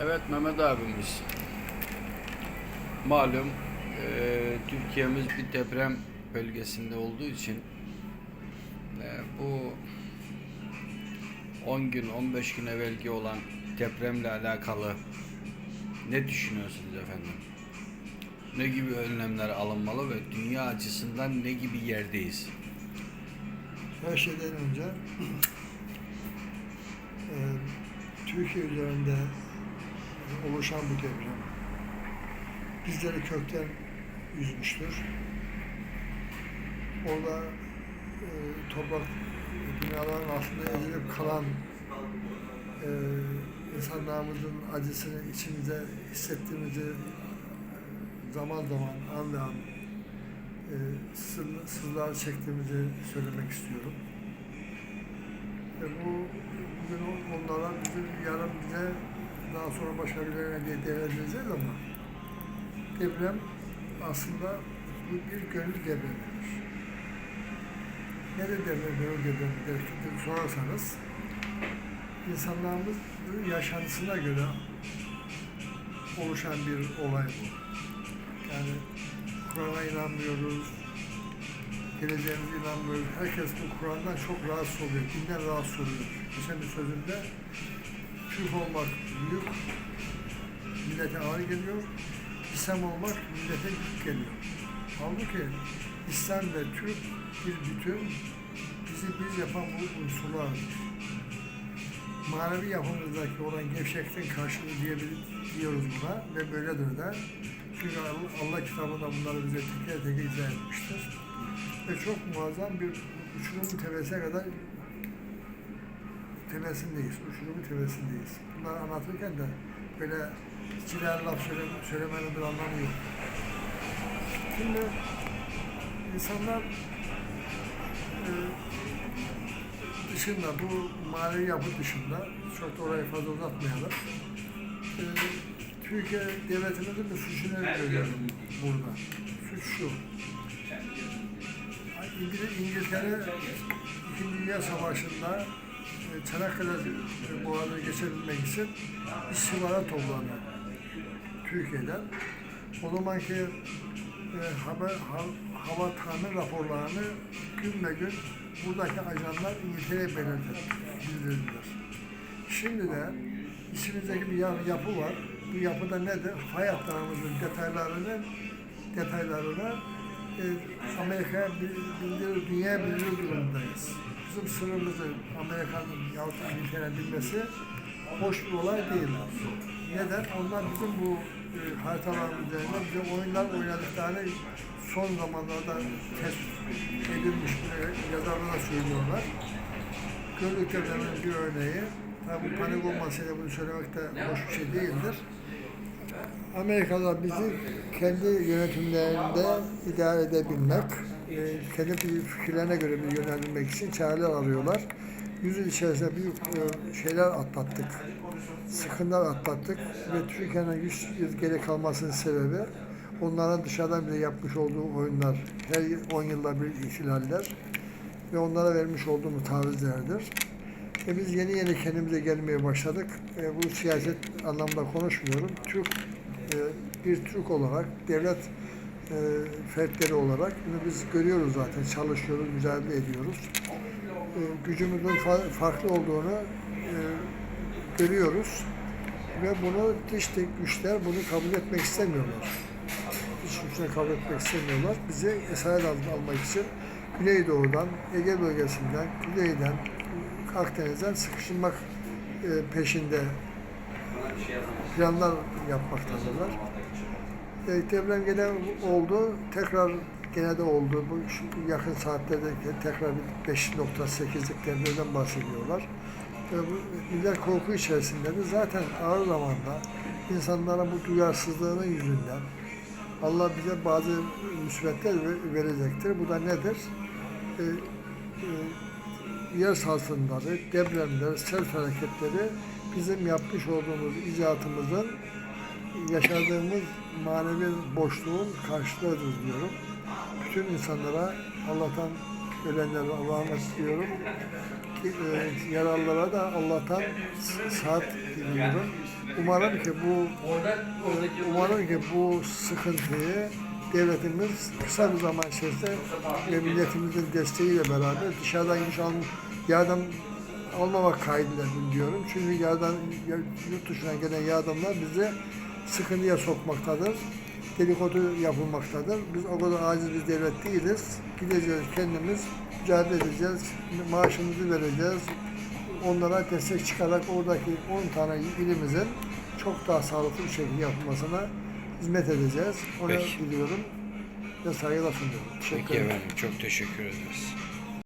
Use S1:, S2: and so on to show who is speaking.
S1: Evet Mehmet abimiz. Malum eee, Türkiye'miz bir deprem bölgesinde olduğu için eee, bu 10 gün 15 gün evvelki olan depremle alakalı ne düşünüyorsunuz efendim? Ne gibi önlemler alınmalı ve dünya açısından ne gibi yerdeyiz?
S2: Her şeyden önce e, Türkiye üzerinde oluşan bu deprem bizleri kökten üzmüştür. Orada e, toprak binaların altında ezilip kalan e, insanlarımızın acısını içimizde hissettiğimizi zaman zaman an ve an e, sızlar çektiğimizi söylemek istiyorum. E, bu bugün on- onlara bizim yarın bize daha sonra başka birilerine diye değerlendireceğiz ama deprem aslında bir gönül depremidir. Ne de deprem, gönül depremidir diye sorarsanız insanlarımızın yaşantısına göre oluşan bir olay bu. Yani Kur'an'a inanmıyoruz, geleceğimize inanmıyoruz. Herkes bu Kur'an'dan çok rahatsız oluyor, dinden rahatsız oluyor. Geçen bir sözümde Türk olmak büyük, millete ağır geliyor. İslam olmak millete yük geliyor. Halbuki İslam ve Türk bir bütün, bizi biz yapan bu unsurlardır. Manevi yapımızdaki olan gevşekliğin karşılığı diyebil- diyoruz buna ve böyledir de. Çünkü Allah, kitabında bunları bize teker teker izah etmiştir. Ve çok muazzam bir uçurumun tepesine kadar tepesindeyiz, uçurumun tepesindeyiz. Bunları anlatırken de böyle içiler laf söyle, söylemenin bir anlamı yok. Şimdi insanlar e, dışında, bu manevi yapı dışında, çok da orayı fazla uzatmayalım. E, Türkiye devletimizin bir suçunu görüyorum burada. Suç şu. İngiliz, İngiltere İkinci Dünya Savaşı'nda Çanakkale e, Boğazı'nı geçebilmek için istihbarat toplandı Türkiye'den. O zamanki e, haber, ha, hava tahmin raporlarını gün be gün buradaki ajanlar İngiltere'ye belirledi, bildirdiler. Şimdi de içimizdeki bir ya- yapı var. Bu yapıda nedir? Hayatlarımızın detaylarını detaylarını e, Amerika'ya bil- bildirir, dünyaya bildirir durumundayız. Bizim sınırımızı Amerika'nın yahut İngiltere'nin bilmesi hoş bir olay değil. Neden? Onlar bizim bu e, haritaların üzerinde bize oyunlar oynadıklarını son zamanlarda tespit edilmiş bir yazarlar da söylüyorlar. Gördüklerinin bir örneği. Tabi bu panik olmasıyla bunu söylemek de hoş bir şey değildir. Amerikalılar bizi kendi yönetimlerinde idare edebilmek, e, kendi fikirlerine göre bir yönelmek için çareler arıyorlar. Yüzyıl içerisinde büyük e, şeyler atlattık, sıkıntılar atlattık ve Türkiye'nin 100 yıl geri kalmasının sebebi onların dışarıdan bize yapmış olduğu oyunlar, her 10 yılda bir ihtilaller ve onlara vermiş olduğumuz tavizlerdir. E biz yeni yeni kendimize gelmeye başladık. E bu siyaset anlamda konuşmuyorum. Türk e, bir Türk olarak, devlet e, fertleri olarak bunu biz görüyoruz zaten. Çalışıyoruz, mücadele ediyoruz. E, gücümüzün fa- farklı olduğunu e, görüyoruz. Ve bunu dış güçler bunu kabul etmek istemiyorlar. Dış güçler kabul etmek istemiyorlar. Bizi esaret altına almak için Güneydoğu'dan, Ege bölgesinden, Kuzey'den, Akdeniz'den sıkışılmak e, peşinde planlar yapmaktadırlar. E, deprem gene oldu, tekrar gene de oldu. Bu şu yakın saatlerde tekrar bir 5.8'lik depremden bahsediyorlar. E, bu millet korku içerisindedir. Zaten ağır zamanda insanların bu duyarsızlığının yüzünden Allah bize bazı müsibetler ve- verecektir. Bu da nedir? E, e, yer sarsıntıları, depremler, sel hareketleri bizim yapmış olduğumuz icatımızın yaşadığımız manevi boşluğun karşılığıdır diyorum. Bütün insanlara Allah'tan ölenlere Allah'a istiyorum. Ki, e, yaralılara da Allah'tan saat diliyorum. Umarım ki bu umarım ki bu sıkıntıyı devletimiz kısa bir zaman içerisinde ve milletimizin desteğiyle beraber dışarıdan iş al, yardım almamak kaydıyla diyorum. Çünkü yardım, yurt dışından gelen yardımlar bizi sıkıntıya sokmaktadır. Dedikodu yapılmaktadır. Biz o kadar aciz bir devlet değiliz. Gideceğiz kendimiz, mücadele edeceğiz, maaşımızı vereceğiz. Onlara destek çıkarak oradaki 10 tane ilimizin çok daha sağlıklı bir şekilde yapılmasına hizmet edeceğiz. Onu
S1: Peki.
S2: biliyorum ve saygılar sunuyorum. Teşekkür
S1: Peki
S2: ederim.
S1: efendim çok teşekkür ederiz.